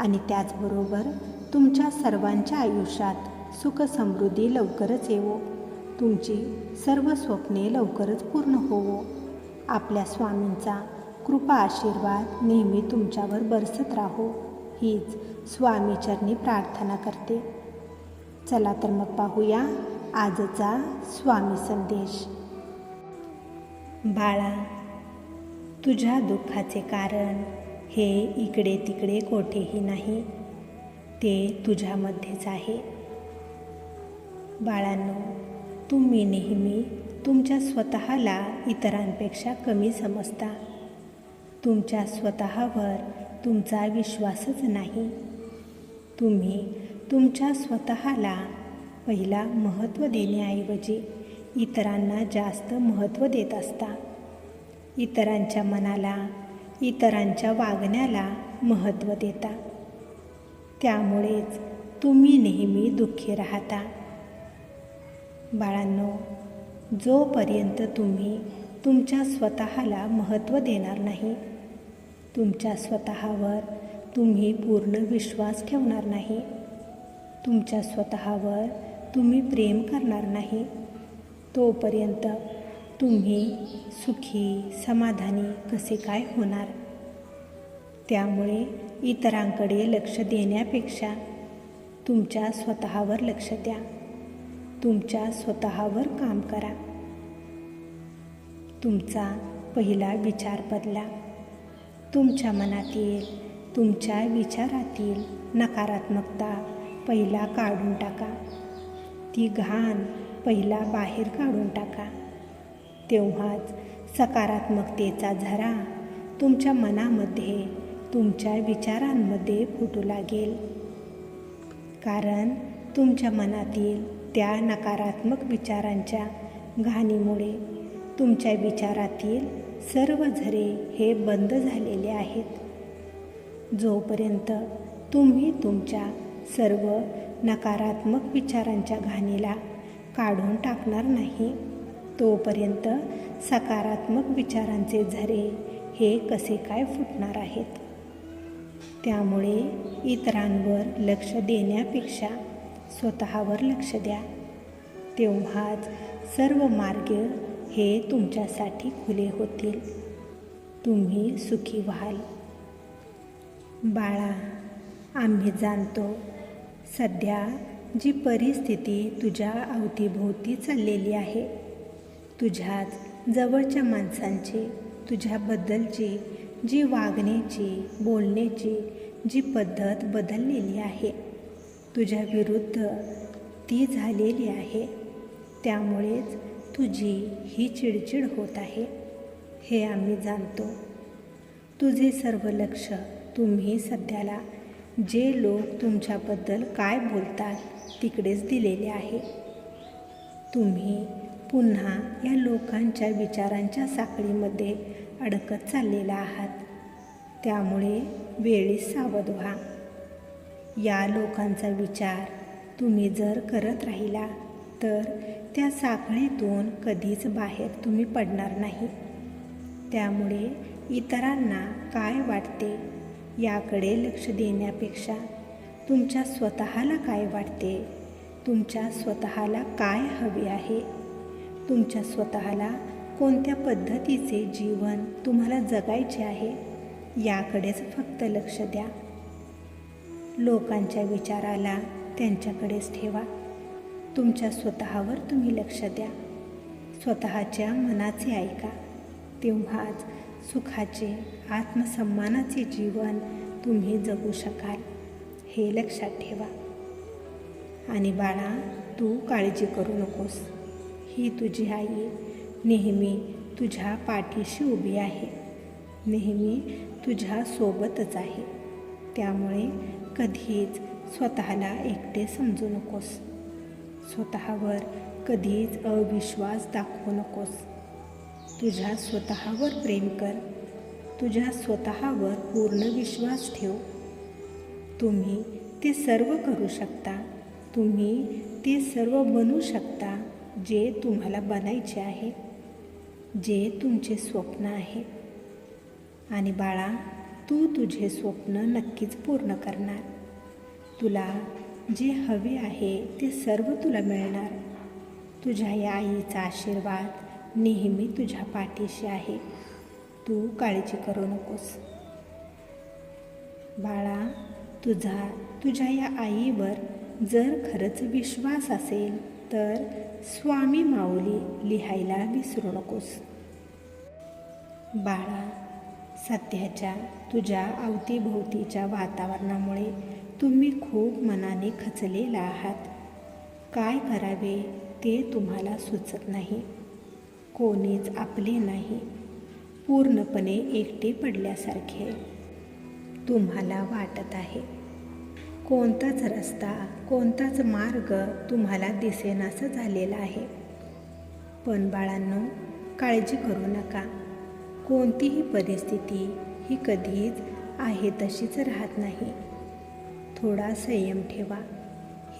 आणि त्याचबरोबर तुमच्या सर्वांच्या आयुष्यात सुखसमृद्धी लवकरच येवो. तुमची सर्व स्वप्ने लवकरच पूर्ण होवो. आपल्या स्वामींचा कृपा आशीर्वाद नेहमी तुमच्यावर बरसत राहो. हीच स्वामीचरणी प्रार्थना करते. चला तर मग पाहूया आजचा स्वामी संदेश. बाळा तुझ्या दुःखाचे कारण हे इकडे तिकडे कोठेही नाही. ते तुझ्यामध्येच आहे. बाळांनो तुम्ही नेहमी तुमच्या स्वतःला इतरांपेक्षा कमी समजता. तुमच्या स्वतःवर तुमचा विश्वासच नाही. तुम्ही तुमच्या स्वतःला पहिला महत्त्व देण्याऐवजी इतरांना जास्त महत्त्व देत असता. इतरांच्या मनाला इतरांच्या वागण्याला महत्त्व देता. त्यामुळेच तुम्ही नेहमी दुःखी राहता. बाळांनो जोपर्यंत तुम्ही तुमच्या स्वतःला महत्त्व देणार नाही तुमच्या स्वतःवर तुम्ही पूर्ण विश्वास ठेवणार नाही तुमच्या स्वतःवर तुम्ही प्रेम करणार नाही तोपर्यंत तुम्ही सुखी समाधानी कसे काय होणार? त्यामुळे इतरांकडे लक्ष देण्यापेक्षा तुमच्या स्वतःवर लक्ष द्या. तुमच्या स्वतःवर काम करा. तुमचा पहिला विचार बदला. तुमच्या मनातील तुमच्या विचारातील नकारात्मकता पहिला काढून टाका. ती घाण पहिला बाहेर काढून टाका. तेव्हाच सकारात्मकतेचा झरा तुमच्या मनामध्ये तुमच्या विचारांमध्ये फुटू लागेल. कारण तुमच्या मनातील त्या नकारात्मक विचारांच्या घाणीमुळे तुमच्या विचारातील सर्व झरे हे बंद झालेले आहेत. जोपर्यंत तुम्ही तुमच्या सर्व नकारात्मक विचारांच्या घाणीला काढून टाकणार नाही तोपर्यंत सकारात्मक विचारांचे झरे हे कसे काय फुटणार आहेत? त्यामुळे इतरांवर लक्ष देण्यापेक्षा स्वतःवर लक्ष द्या. तेव्हाच सर्व मार्ग हे तुमच्यासाठी खुले होतील. तुम्ही सुखी व्हाल. बाळा आम्ही जाणतो सध्या जी परिस्थिती तुझ्या अवतीभोवती चाललेली आहे तुझ्याच जवळच्या माणसांची तुझ्याबद्दलची जी वागण्याची बोलण्याची जी पद्धत बदललेली आहे तुझ्या विरुद्ध ती झालेली आहे. त्यामुळेच तुझी ही चिडचिड होत आहे हे आम्ही जाणतो. तुझे सर्व लक्ष तुम्ही सध्याला जे लोक तुमच्याबद्दल काय बोलतात तिकडेच दिलेले आहे. तुम्ही पुन्हा या लोकांच्या विचारांच्या साखळीमध्ये अडकत चाललेला आहात. त्यामुळे वेळीच सावध व्हा. या लोकांचा विचार तुम्ही जर करत राहिला तर त्या साखळीतून कधीच बाहेर तुम्ही पडणार नाही. त्यामुळे इतरांना काय वाटते याकडे लक्ष देण्यापेक्षा तुमच्या स्वतःला काय वाटते तुमच्या स्वतःला काय हवे आहे? तुमच्या स्वतःला कोणत्या पद्धतीचे जीवन तुम्हाला जगायचे आहे याकडेच फक्त लक्ष द्या. लोकांच्या विचाराला त्यांच्याकडेच ठेवा. तुमच्या स्वतःवर तुम्ही लक्ष द्या. स्वतःच्या मनाचे ऐका. तेव्हाच सुखाचे आत्मसन्मानाचे जीवन तुम्ही जगू शकाल हे लक्षात ठेवा. आणि बाळा तू काळजी करू नकोस. ही तुझी आई नेहमी तुझ्या पाठीशी उभी आहे. नेहमी तुझ्या सोबतच आहे. त्यामुळे कधीच स्वतःला एकटे समजू नकोस. स्वतःवर कधीच अविश्वास दाखवू नकोस. तुझ्या स्वतःवर प्रेम कर. तुझ्या स्वतःवर पूर्ण विश्वास ठेव. तुम्ही ते सर्व करू शकता. तुम्ही ते सर्व बनू शकता. जे तुम्हाला बनायचे आहे जे तुमचे स्वप्न आहे. आणि बाळा तू तुझे स्वप्न नक्कीच पूर्ण करणार. तुला जे हवे आहे ते सर्व तुला मिळणार. तुझ्या या आईचा आशीर्वाद नेहमी तुझ्या पाठीशी आहे. तू काळजी करू नकोस. बाळा तुझा तुझ्या या आईवर जर खरंच विश्वास असेल तर स्वामी माऊली लिहायला विसरू नकोस. बाळा सध्याच्या तुझ्या अवतीभोवतीच्या वातावरणामुळे तुम्ही खूप मनाने खचलेला आहात. काय करावे ते तुम्हाला सुचत नाही. कोणीच आपले नाही. पूर्णपणे एकटे पडल्यासारखे तुम्हाला वाटत आहे. कोणताच रस्ता कोणताच मार्ग तुम्हाला दिसेनासा झालेला आहे. पण बाळांनो काळजी करू नका. कोणतीही परिस्थिती ही कधीच आहे तशीच राहत नाही. थोडा संयम ठेवा.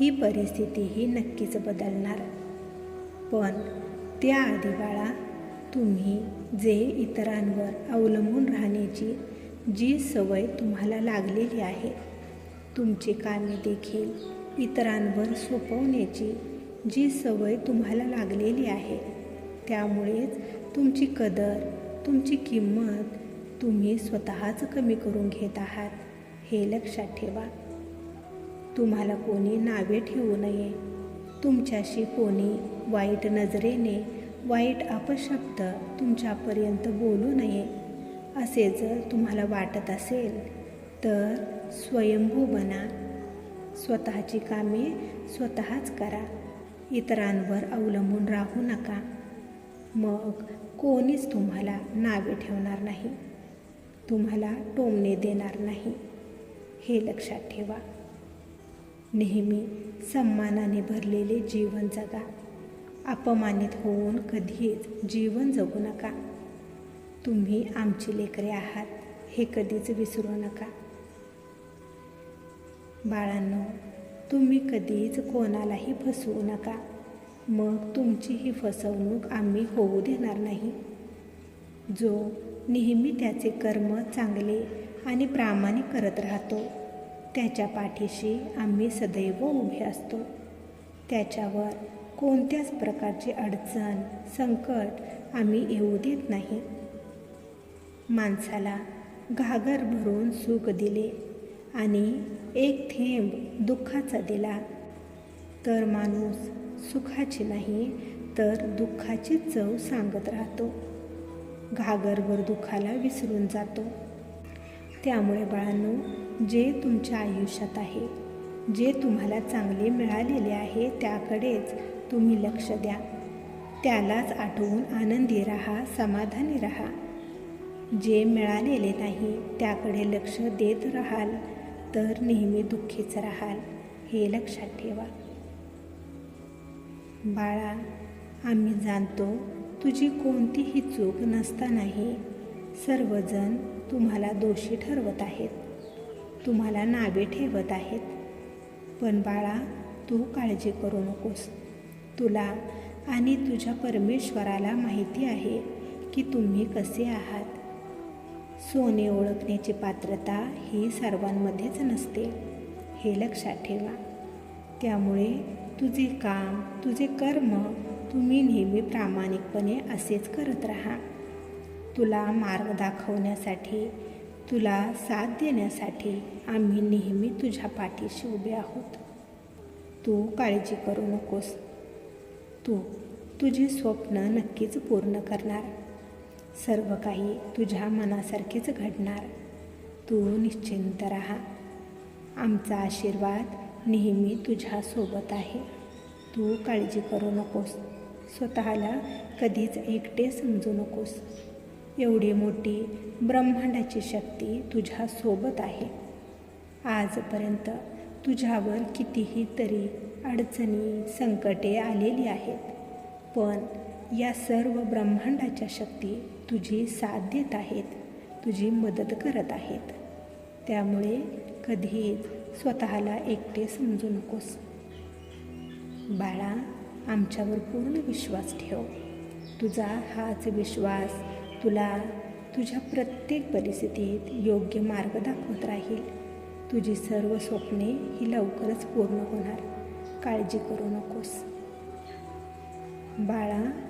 ही परिस्थिती ही नक्कीच बदलणार. पण त्याआधी बाळा तुम्ही जे इतरांवर अवलंबून राहण्याची जी सवय तुम्हाला लागलेली आहे तुमची कामे देखील इतरांवर सोपवण्याची जी सवय तुम्हाला लागलेली आहे त्यामुळेच तुमची कदर तुमची किंमत तुम्ही स्वतःच कमी करून घेत आहात हे लक्षात ठेवा. तुम्हाला कोणी नावे ठेवू नये. तुमच्याशी कोणी वाईट नजरेने वाईट अपशब्द तुमच्यापर्यंत बोलू नये. असे जर तुम्हाला वाटत असेल तर स्वयंभू बना स्वतःची कामे स्वतःच करा. इतरांवर अवलंबून राहू नका. मग कोणीच तुम्हाला नावे ठेवणार नाही. तुम्हाला टोमणे देणार नाही. हे लक्षात ठेवा. नेहमी सन्मानाने भरलेले जीवन जगा. अपमानित होऊन कधीच जीवन जगू नका. तुम्ही आमची लेकरे आहात हे कधीच विसरू नका. बाळांनो तुम्ही कधीच कोणालाही फसवू नका. मग तुमची ही फसवणूक आम्ही होऊ देणार नाही. जो नेहमी त्याचे कर्म चांगले आणि प्रामाणिक करत राहतो त्याच्या पाठीशी आम्ही सदैव उभे असतो. त्याच्यावर कोणत्याच प्रकारची अडचण संकट आम्ही येऊ देत नाही. माणसाला घागर भरून सुख दिले. आणि एक थेंब दुःखाचा दिला. तर माणूस सुखाची नाही तर दुःखाची चव सांगत राहतो. घागरभर दुःखाला विसरून जातो. त्यामुळे बाळांनो जे तुमच्या आयुष्यात आहे जे तुम्हाला चांगले मिळालेले आहे त्याकडेच तुम्ही लक्ष द्या. त्यालाच आठवून आनंदी राहा समाधानी राहा. जे मिळालेले नाही त्याकडे लक्ष देत राहाल. तर नेहमी दुःखीच राहाल हे लक्षात ठेवा. बाळा आम्ही जाणतो तुझी कोणतीही चूक नसतानाही सर्वजण तुम्हाला दोषी ठरवत आहेत. तुम्हाला नावे ठेवत आहेत. पण बाळा तू काळजी करू नकोस. तुला आणि तुझ्या परमेश्वराला माहिती आहे की तुम्ही कसे आहात. सोने ओळखण्याची पात्रता ही सर्वांमध्येच नसते. हे लक्षात ठेवा. त्यामुळे तुझे काम तुझे कर्म तुम्ही नेहमी प्रामाणिकपणे असेच करत राहा. तुला मार्ग दाखवण्यासाठी तुला साथ देण्यासाठी आम्ही नेहमी तुझ्या पाठीशी उभे आहोत. तू काळजी करू नकोस. तू तुझे स्वप्न नक्कीच पूर्ण करणार. सर्व काही तुझ्या मनासारखेच घडणार. तू निश्चिंत राहा. आमचा आशीर्वाद नेहमी तुझ्यासोबत आहे. तू काळजी करू नकोस. स्वतःला कधीच एकटे समजू नकोस. एवढी मोठी ब्रह्मांडाची शक्ती तुझ्यासोबत आहे. आजपर्यंत तुझ्यावर कितीही तरी अडचणी संकटे आलेली आहेत पण या सर्व ब्रह्मांडाच्या शक्ती तुझी साथ देत आहेत तुझी मदत करत आहेत. त्यामुळे कधीच स्वतःला एकटे समजू नकोस. बाळा आमच्यावर पूर्ण विश्वास ठेव. तुझा हाच विश्वास तुला तुझ्या प्रत्येक परिस्थितीत योग्य मार्ग दाखवत राहील. तुझी सर्व स्वप्ने ही लवकरच पूर्ण होणार. काळजी करू नकोस. बाळा